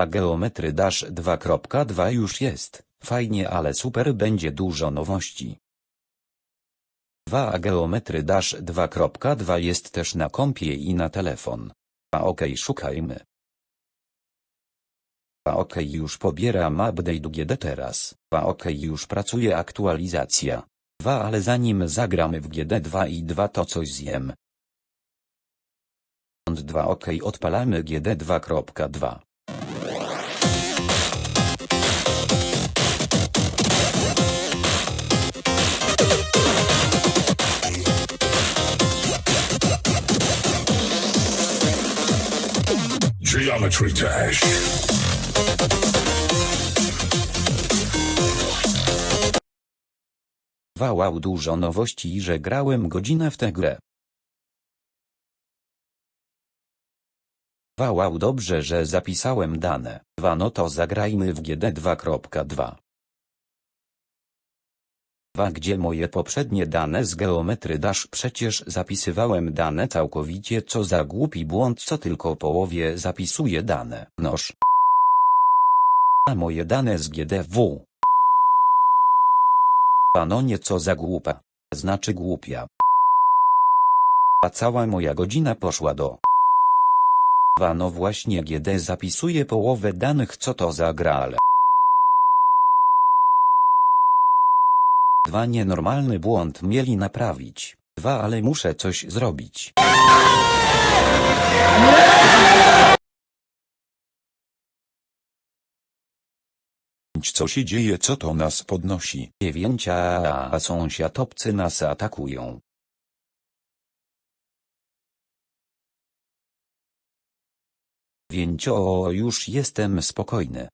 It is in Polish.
A geometry dash 2.2 już jest. Fajnie, ale super będzie dużo nowości. 2 a geometry dash 2.2 jest też na kompie i na telefon. A okej szukajmy. A okej już pobieram update GD teraz. A okej już pracuje aktualizacja. 2 ale zanim zagramy w GD2 i 2 to coś zjem. 2 ok odpalamy GD 2.2. Geometry Dash. Wow dużo nowości że grałem godzinę w tę grę. Wow dobrze, że zapisałem dane. 2 no to zagrajmy w GD 2.2. 2 Gdzie moje poprzednie dane z geometry dash przecież zapisywałem dane całkowicie co za głupi błąd co tylko połowie zapisuje dane. Noż. A moje dane z GDW. A no nieco za głupa. Znaczy głupia. A cała moja godzina poszła do. A no właśnie GD zapisuje połowę danych co to za gra ale. Dwa nienormalny błąd mieli naprawić. Dwa ale muszę coś zrobić. Co się dzieje, co to nas podnosi? Dziewięcia a sąsiadobcy nas atakują. Dziewięcio już jestem spokojny.